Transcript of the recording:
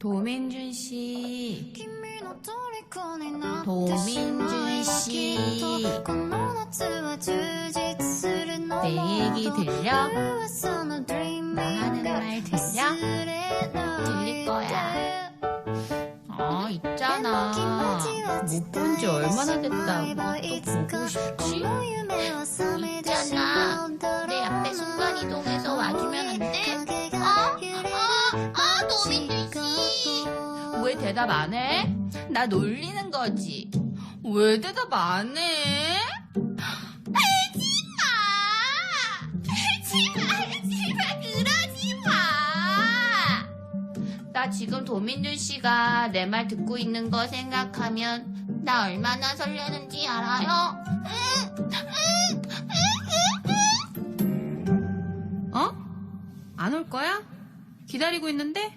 도민준 씨. 그 도민준 씨. 내 얘기 들려? 나 하는 말 들려? 들릴 거야. 아, 있잖아. 못 본 지 얼마나 됐다고. 또 보고 싶지? 있잖아. 내 앞에 순간이동해서 와주면 안 돼? 어? 어? 어? 어? 도민준 씨. 왜 대답 안 해? 나 놀리는 거지. 왜 대답 안 해? 하지마! 하지마! 하지마! 그러지 마! 나 지금 도민준 씨가 내 말 듣고 있는 거 생각하면 나 얼마나 설레는지 알아요? 어? 안 올 거야? 기다리고 있는데?